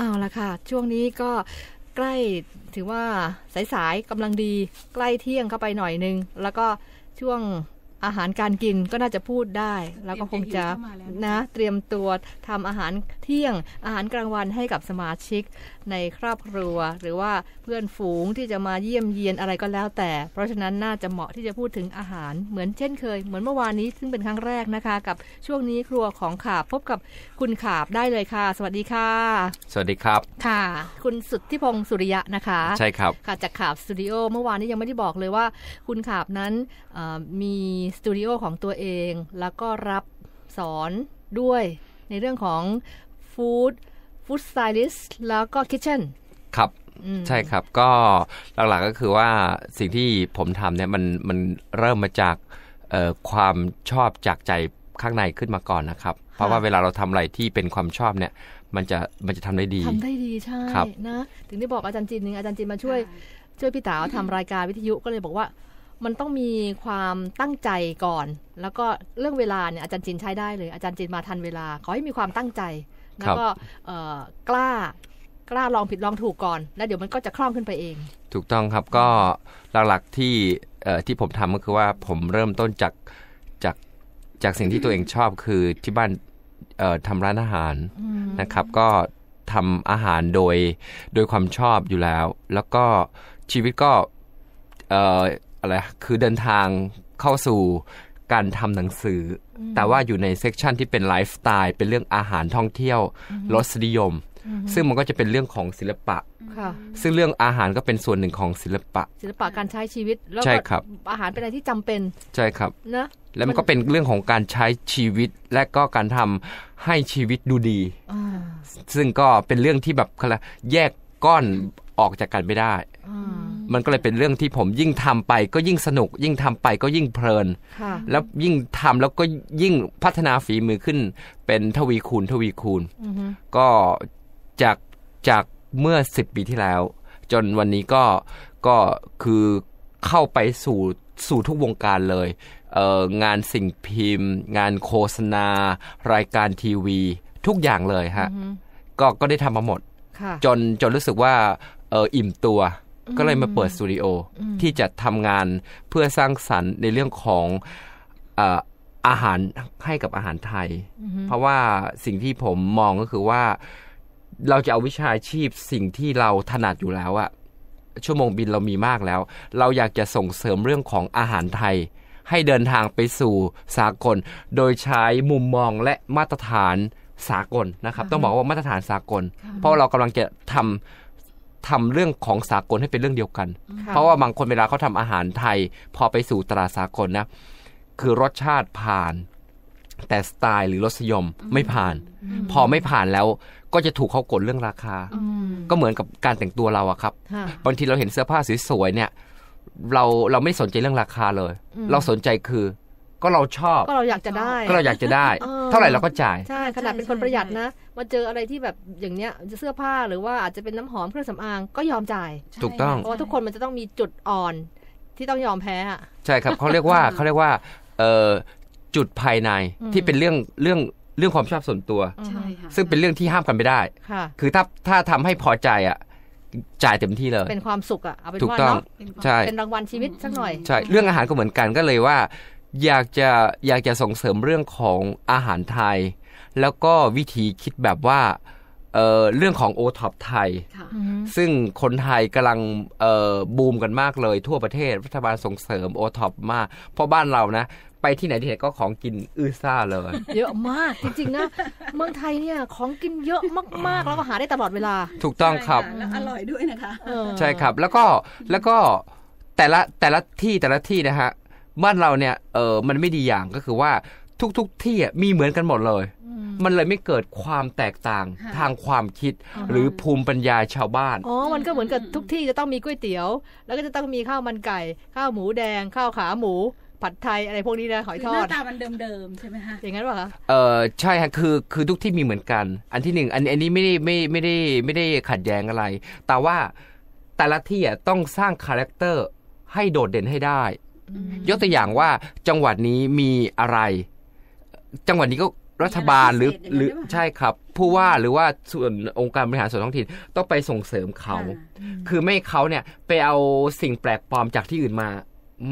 เอาละค่ะ ช่วงนี้ก็ใกล้ถือว่าสายๆกำลังดีใกล้เที่ยงเข้าไปหน่อยนึง แล้วก็ช่วง อาหารการกินก็น่าจะพูดได้ แล้วก็คงจะนะเตรียมตัวทำอาหารเที่ยง อาหารกลางวันให้กับสมาชิกในครอบครัว หรือว่าเพื่อนฝูงที่จะมาเยี่ยมเยียนอะไรก็แล้วแต่ เพราะฉะนั้นน่าจะเหมาะที่จะพูดถึงอาหารเหมือนเช่นเคย เหมือนเมื่อวานนี้ซึ่งเป็นครั้งแรกนะคะ กับช่วงนี้ครัวของขาบพบกับคุณขาบได้เลยค่ะ สวัสดีค่ะ สวัสดีครับ ค่ะ คุณสุทธิพงศ์สุริยะนะคะ ใช่ครับค่ะจากขาบสตูดิโอเมื่อวานนี้ยังไม่ได้บอกเลยว่า คุณขาบนั้นเอ่อมีสตูดิโอของตัวเอง แล้วก็รับสอนด้วยในเรื่องของฟู้ดฟู้ดสไตลิสต์แล้วก็คิทเช่นครับใช่ครับก็หลักๆก็คือว่าสิ่งที่ผมทำเนี่ยมันมันเริ่มมาจากเอ่อความชอบจากใจข้างในขึ้นมาก่อนนะครับ เพราะว่าเวลาเราทำอะไรที่เป็นความชอบเนี่ย มันจะมันจะทำได้ดีทำได้ดีใช่ครับนะถึงได้บอกอาจารย์จินนึงอาจารย์จินมาช่วยช่วยพี่ต๋าทำรายการวิทยุก็เลยบอกว่า มันต้องมีความตั้งใจก่อน แล้วก็เรื่องเวลาเนี่ยอาจารย์จินใช้ได้เลยอาจารย์จินมาทันเวลาขอให้มีความตั้งใจ แล้วก็เอ่อกล้ากล้าลองผิดลองถูกก่อน แล้วเดี๋ยวมันก็จะคล่องขึ้นไปเอง ถูกต้องครับก็หลักๆที่เอ่อที่ผมทำก็คือว่าผมเริ่มต้นจากจากจากสิ่งที่ตัวเองชอบคือที่บ้านเอ่อทำร้านอาหารนะครับ ก็ทำอาหารโดยโดยความชอบอยู่แล้ว แล้วก็ชีวิตก็เอ่ออะไรคือเดินทางเข้าสู่การทำหนังสืออแต่ว่าอยู่ในเซกชันที่เป็นไลฟ์สไตล์เป็นเรื่องอาหารท่องเที่ยวรสนิยม ซึ่งมันก็จะเป็นเรื่องของศิลปะค่ะซึ่งเรื่องอาหารก็เป็นส่วนหนึ่งของศิลปะ ศิลปะการใช้ชีวิตแล้วก็ใช่ครับอาหารเป็นอะไรที่จำเป็นใช่ครับนะแล้วมันก็เป็นเรื่องของการใช้ชีวิตและก็การทำให้ชีวิตดูดีอ่าซึ่งก็เป็นเรื่องที่แบบเขาเรียกแยกก้อนออกจากกันไม่ได้อ่า มันก็เลยเป็นเรื่องที่ผมยิ่งทำไปก็ยิ่งสนุก ยิ่งทำไปก็ยิ่งเพลินค่ะแล้วยิ่งทำแล้วก็ยิ่งพัฒนาฝีมือขึ้น เป็นทวีคูณทวีคูณอือฮึก็จากจากเมื่อ10ปีที่แล้ว จนวันนี้ก็ก็คือเข้าไปสู่สู่ทุกวงการเลยเอ่องานสิ่งพิมพ์ งานโฆษณา รายการทีวี ทุกอย่างเลยฮะอือฮึก็ก็ได้ทำมาหมดค่ะจนจนรู้สึกว่าเอออิ่มตัว ก็เลยมาเปิดสตูดิโออที่จะทำงานเพื่อสร้างสรรค์ในเรื่องของเอ่ออาหารให้กับอาหารไทย เพราะว่าสิ่งที่ผมมองก็คือว่า เราจะเอาวิชาชีพสิ่งที่เราถนัดอยู่แล้วอะชั่วโมงบินเรามีมากแล้ว เราอยากจะส่งเสริมเรื่องของอาหารไทย ให้เดินทางไปสู่สากล โดยใช้มุมมองและมาตรฐานสากลนะครับ ต้องบอกว่ามาตรฐานสากล เพราะเรากำลังจะทำ ทำเรื่องของสากลให้เป็นเรื่องเดียวกันค่ะเพราะว่าบางคนเวลาเขาทำอาหารไทย พอไปสู่ตลาดสากลนะ คือรสชาติผ่าน แต่สไตล์หรือรสนิยมไม่ผ่าน พอไม่ผ่านแล้วก็จะถูกเขากดเรื่องราคาอืมก็เหมือนกับการแต่งตัวเราอะครับค่ะบางทีเราเห็นเสื้อผ้าสวยๆเนี่ย เราเราไม่สนใจเรื่องราคาเลยอืมเราสนใจคือ ก็เราชอบ ก็เราอยากจะได้ ก็เราอยากจะได้เออเท่าไหร่เราก็จ่าย ใช่ขนาดเป็นคนประหยัดนะ มาเจออะไรที่แบบอย่างเนี้ยเสื้อผ้าหรือว่าอาจจะเป็นน้ำหอมเครื่องสำอางก็ยอมจ่าย ถูกต้อง เพราะว่าทุกคนมันจะต้องมีจุดอ่อนที่ต้องยอมแพ้อะใช่ครับเขาเรียกว่าเขาเรียกว่าเอ่อจุดภายในอืมที่เป็นเรื่องเรื่องเรื่องความชอบส่วนตัวใช่ค่ะซึ่งเป็นเรื่องที่ห้ามกันไม่ได้ค่ะคือถ้าถ้าทำให้พอใจอะจ่ายเต็มที่เลย เป็นความสุขอะเอาเป็นถูกว่าต้องเนาะใช่เป็นรางวัลชีวิตสักหน่อยใช่เรื่องอาหารก็เหมือนกันก็เลยว่า อยากจะอยากจะส่งเสริมเรื่องของอาหารไทย แล้วก็วิธีคิดแบบว่าเอ่อเรื่องของโอท็อปไทยค่ะซึ่งคนไทยกำลังเอ่อบูมกันมากเลยทั่วประเทศรัฐบาลส่งเสริมโอท็อปมาก เพราะบ้านเรานะ ไปที่ไหนที่ไหนก็ของกินอื้อซ่าเลย เยอะมากจริงๆนะ เมืองไทยเนี่ยของกินเยอะมากๆ แล้วก็หาได้ตลอดเวลา ถูกต้องครับใช่ะแล้วอร่อยด้วยนะคะเออใช่ครับแล้วก็แล้วก็แต่ละแต่ละที่แต่ละที่นะฮะ บ้านเราเนี่ยเออมันไม่ดีอย่างก็คือว่าทุกๆที่อะมีเหมือนกันหมดเลย มันเลยไม่เกิดความแตกต่างค่ะทางความคิดหรือภูมิปัญญาชาวบ้าน อ๋อ มันก็เหมือนกับทุกที่จะต้องมีก๋วยเตี๋ยว แล้วก็จะต้องมีข้าวมันไก่ ข้าวหมูแดง ข้าวขาหมูผัดไทยอะไรพวกนี้นะหอยทหอน้าดตามันเดิมๆใช่ไหมคะอย่างนั้นป่ะคะเออใช่ฮะคือคือทุกที่มีเหมือนกัน อันที่หนึ่งอันอันนี้ไม่ได้ไม่ไม่ได้ไม่ได้ขัดแย้งอะไร แต่ว่าแต่ละที่อะต้องสร้างคาแรคเตอร์ให้โดดเด่นให้ได้ ยกตัวอย่างว่าจังหวัดนี้มีอะไร จังหวัดนี้ก็รัฐบาลหรือมีอะไรพิเศษอย่างนั้นหรือหรือเปล่าใช่ครับ ผู้ว่าหรือว่าส่วนองค์การบริหารส่วนท้องถิ่นต้องไปส่งเสริมเขาค่ะคือไม่ให้เขาเนี่ยไปเอาสิ่งแปลกปลอมจากที่อื่นมา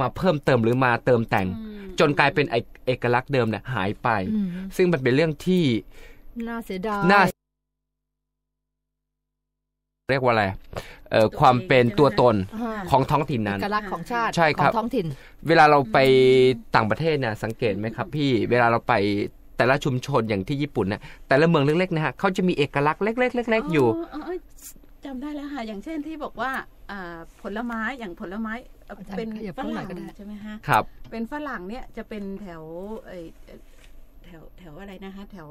มาเพิ่มเติมหรือมาเติมแต่งอืมจนกลายเป็นเอกเอกลักษณ์เดิมเนี่ยหายไปอืมซึ่งมันเป็นเรื่องที่น่าเสียดายน่าเรียกว่าอะไรเอ่อ ความเป็นตัวตนอ่าของท้องถิ่นนั้นเอกลักษณ์ของชาติใช่ครับของท้องถิ่น เวลาเราไปต่างประเทศเนี่ยสังเกตไหมครับพี่เวลาเราไปแต่ละชุมชนอย่างที่ญี่ปุ่นเนี่ยแต่ละเมืองเล็กๆนะฮะเขาจะมีเอกลักษณ์เล็กๆเล็กๆอยู่จำได้แล้วค่ะ อย่างเช่นที่บอกว่าอ่าผลไม้อย่างผลไม้เอ่ออาจารย์เป็นขยับฝเข้าหน่รั่อยงก็ได้ใช่ไหมฮะครับ เป็นฝรั่งเนี่ยจะเป็นแถวเอ่ยเอ่อแถวแถวอะไรนะคะ แถว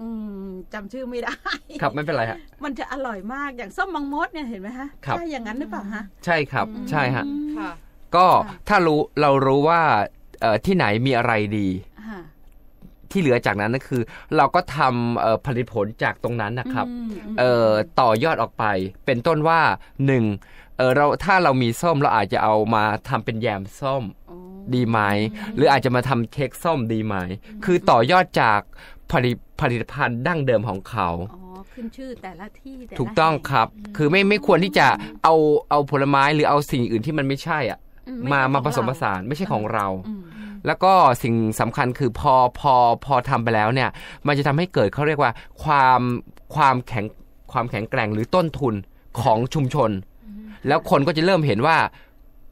อืมจำชื่อไม่ได้ ครับไม่เป็นไรฮะมันจะอร่อยมากอย่างส้มมังมดเนี่ยเห็นไหมฮะครับใช่อย่างนั้นหรือเปล่าฮะใช่ครับใช่ฮะอืมค่ะก็ค่ะถ้ารู้เรารู้ว่าเอ่อที่ไหนมีอะไรดีค่ะที่เหลือจากนั้นก็คือ เราก็ทำเอ่อผลิตผลจากตรงนั้นนะครับอืมมเอ่อต่อยอดออกไป เป็นต้นว่าหนึ่งเออเราถ้าเรามีส้มเราอาจจะเอามาทำเป็นแยมส้มโอ้ดีไหม หรืออาจจะมาทำเค้กส้มดีไหม คือต่อยอดจาก ผลิตผลิตภัณฑ์ดั้งเดิมของเขาอ๋อขึ้นชื่อแต่ละที่แต่ละถูกต้องแห่ครับ คือไม่ไม่ควรที่จะเอาเอาผลไม้หรือเอาสิ่งอื่นที่มันไม่ใช่อะอืมาไใช่มาของผสมเรผสานไม่ใช่ของเราอืมแล้วก็สิ่งสำคัญคือพอพอพอทำไปแล้วเนี่ย มันจะทำให้เกิดเขาเรียกว่าความความแข็งความแข็งแกร่งหรือต้นทุนของชุมชน แล้วคนก็จะเริ่มเห็นว่า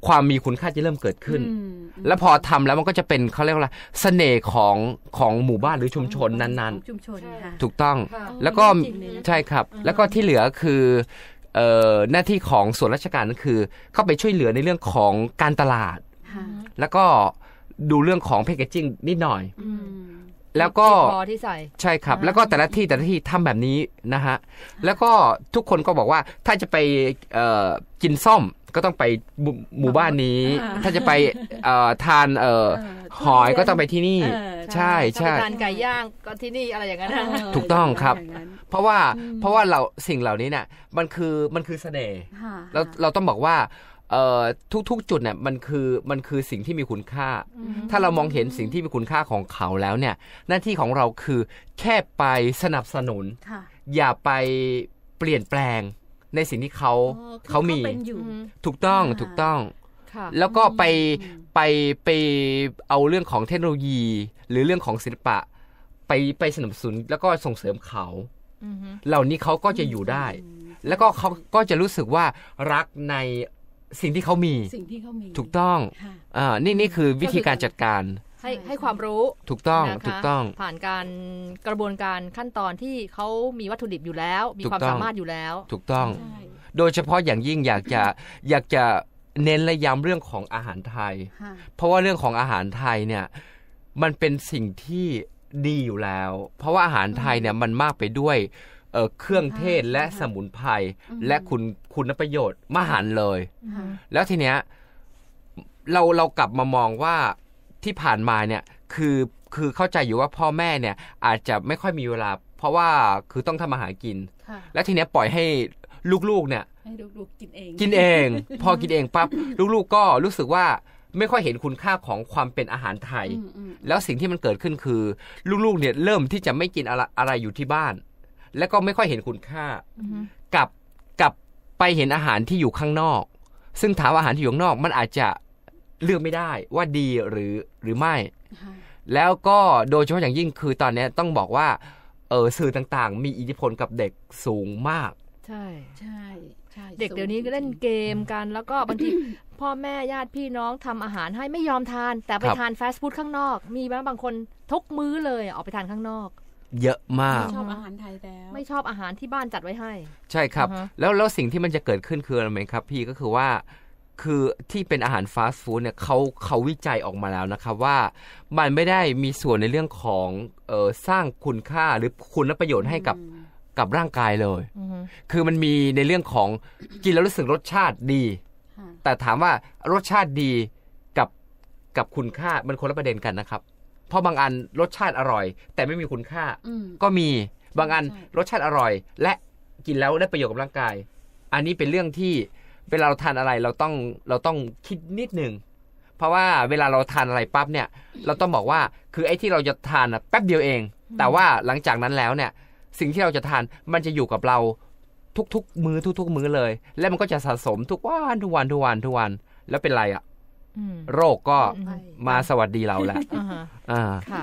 ความมีคุณค่าจะเริ่มเกิดขึ้นอืมแล้วพอทำแล้วมันก็จะเป็นเขาเรียกว่าอะไรเสน่ห์ของของหมู่บ้านหรือชุมชนนั้นของชุมชนค่ะๆถูกต้องค่ะแล้วก็จริงเลยนะใช่ครับ แล้วก็ที่เหลือคือเอ่อหน้าที่ของส่วนราชการก็คือ เข้าไปช่วยเหลือในเรื่องของการตลาดค่ะแล้วก็ดูเรื่องของแพคเกจิ้งนิดหน่อยอืมแล้วก็พอที่ใส่ใช่ครับอ่าแล้วก็แต่ละที่แต่ละที่ทำแบบนี้นะฮะแล้วก็ทุกคนก็บอกว่าถ้าจะไปเอ่อกินส้ม ก็ต้องไปหมู่หมู่บ้านนี้อ่าถ้าจะไปเอ่อทานเอ่อเหอยก็ต้องไปที่นี่เออใช่ใช่ถ้าไปทานไก่ย่างก็ที่นี่อะไรอย่างนั้นนะถูกต้องครับย่างนั้นเพราะว่าอืมเพราะว่าเราสิ่งเหล่านี้เนี่ยมันคือมันคือเสน่ห์ค่ะเราเราต้องบอกว่าเอ่อทุกๆจุดเนี่ยมันคือมันคือสิ่งที่มีคุณค่า ถ้าเรามองเห็นสิ่งที่มีคุณค่าของเขาแล้วเนี่ย หน้าที่ของเราคือแค่ไปสนับสนุนค่ะอย่าไปเปลี่ยนแปลง ในสิ่งที่เขาอ๋อคือเขามีเป็นอยู่ถูกต้องอ่าถูกต้องค่ะแล้วก็ไปอืมไปไปเอาเรื่องของเทคโนโลยี หรือเรื่องของศิลปะ ไปไปสนับสนุนแล้วก็ส่งเสริมเขาอือฮึเหล่านี้เขาก็จะอยู่ได้ แล้วก็เขาก็จะรู้สึกว่ารักในสิ่งที่เขามี สิ่งที่เขามี ถูกต้องค่ะอ่านี่นี่คือวิธีการจัดการ ให้ให้ความรู้ถูกต้องนะคะถูกต้อง ผ่านการกระบวนการขั้นตอนที่เขามีวัตถุดิบอยู่แล้ว มีถูกความต้องสามารถอยู่แล้ว ถูกต้องใช่โดยเฉพาะอย่างยิ่งอยากจะอยากจะเน้นและย้ำเรื่องของอาหารไทยค่ะเพราะว่าเรื่องของอาหารไทยเนี่ยมันเป็นสิ่งที่ดีอยู่แล้ว เพราะว่าอาหารไทยเนี่ยมันมากไปด้วยเอ่อเครื่องเทศและสมุนไพรอืมและคุณคุณประโยชน์มหันต์เลยค่ะแล้วทีเนี้ยเราเรากลับมามองว่า ที่ผ่านมาเนี่ยคือคือเข้าใจอยู่ว่าพ่อแม่เนี่ยอาจจะไม่ค่อยมีเวลา เพราะว่าคือต้องทำอาหารกินค่ะแล้วทีเนี้ยปล่อยให้ลูกๆเนี่ยให้ลูกๆกินเอง กินเอง พอกินเองปั๊บลูกๆก็รู้สึกว่าไม่ค่อยเห็นคุณค่าของความเป็นอาหารไทยอืมอืมแล้วสิ่งที่มันเกิดขึ้นคือ ลูกๆเนี่ยเริ่มที่จะไม่กินอะไรอะไรอยู่ที่บ้าน แล้วก็ไม่ค่อยเห็นคุณค่าอือฮึกับกับไปเห็นอาหารที่อยู่ข้างนอก ซึ่งถามว่าอาหารที่อยู่ข้างนอกมันอาจจะ เลือกไม่ได้ว่าดีหรือหรือไม่ค่ะแล้วก็โดยเฉพาะอย่างยิ่งคือตอนเนี้ยต้องบอกว่าเออสื่อต่างๆ มีอิทธิพลกับเด็กสูงมาก ใช่ใช่ใช่เด็กเดี๋ยวนี้ก็เล่นเกมกันแล้วก็บางทีพ่อแม่ญาติพี่น้องทำอาหารให้ไม่ยอมทาน แต่ไปครับทานฟาสต์ฟู้ดข้างนอก มีบางบางคนทุกมื้อเลยออกไปทานข้างนอก เยอะมากชอบอาหารไทยแล้ว ไม่ชอบอาหารที่บ้านจัดไว้ให้ ใช่ครับอ่าฮะแล้วแล้วสิ่งที่มันจะเกิดขึ้นคืออะไรไหมครับ พี่ก็คือว่า คือที่เป็นอาหารฟาสต์ฟู้ดเนี่ยเขาเขาวิจัยออกมาแล้วนะครับว่ามันไม่ได้มีส่วนในเรื่องของเออสร้างคุณค่าหรือคุณประโยชน์ให้กับอืมกับร่างกายเลยอือฮึคือมันมีในเรื่องของกินแล้วรู้สึกรสชาติดีค่ะแต่ถามว่ารสชาติดีกับกับคุณค่ามันคนละประเด็นกันนะครับ เพราะบางอันรสชาติอร่อย แต่ไม่มีคุณค่าอืมก็มีบางอันใช่รสชาติอร่อย และกินแล้วได้ประโยชน์กับร่างกาย อันนี้เป็นเรื่องที่ เวลาเราทานอะไรเราต้องเราต้องคิดนิดหนึ่งเพราะว่าเวลาเราทานอะไรปั๊บเนี่ย เราต้องบอกว่าคือไอ้ที่เราจะทานน่ะแป๊บเดียวเอง แต่ว่าหลังจากนั้นแล้วเนี่ย สิ่งที่เราจะทานมันจะอยู่กับเราทุกๆ มื้อทุก ๆ มื้อเลย และมันก็จะสะสมทุกวันทุกวันทุกวันทุกวันแล้วเป็นไรอะอืมโรคก็อืมมาสวัสดีเราแล้วอ่าฮะอ่าค่ะ